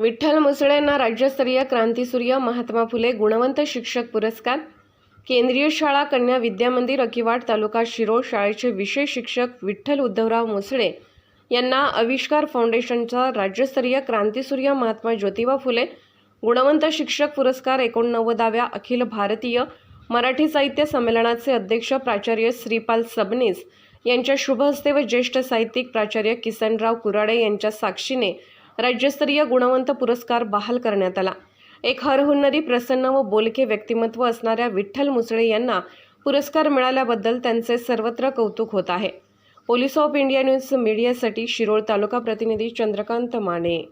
विठ्ठल मुसळे यांना राज्यस्तरीय क्रांतीसूर्य महात्मा फुले गुणवंत शिक्षक पुरस्कार. केंद्रीय शाळा कन्या विद्यामंदिर अकिवाड तालुका शिरोळ शाळेचे विशेष शिक्षक विठ्ठल उद्धवराव मुसळे यांना आविष्कार फाउंडेशनचा राज्यस्तरीय क्रांतीसूर्य महात्मा ज्योतिबा फुले गुणवंत शिक्षक पुरस्कार एकोणनव्वदाव्या अखिल भारतीय मराठी साहित्य संमेलनाचे अध्यक्ष प्राचार्य श्रीपाल सबनीस यांच्या शुभ हस्ते व ज्येष्ठ साहित्यिक प्राचार्य किसनराव कुराडे यांच्या साक्षीने राज्यस्तरीय गुणवंत पुरस्कार बहाल करण्यात आला. एक हरहुन्नरी प्रसन्न व बोलके व्यक्तिमत्व असणाऱ्या विठ्ठल मुसळे यांना पुरस्कार मिळाल्याबद्दल त्यांचे सर्वत्र कौतुक होत आहे. पोलीस ऑफ इंडिया न्यूज मीडियासाठी शिरोळ तालुका प्रतिनिधी चंद्रकांत माने.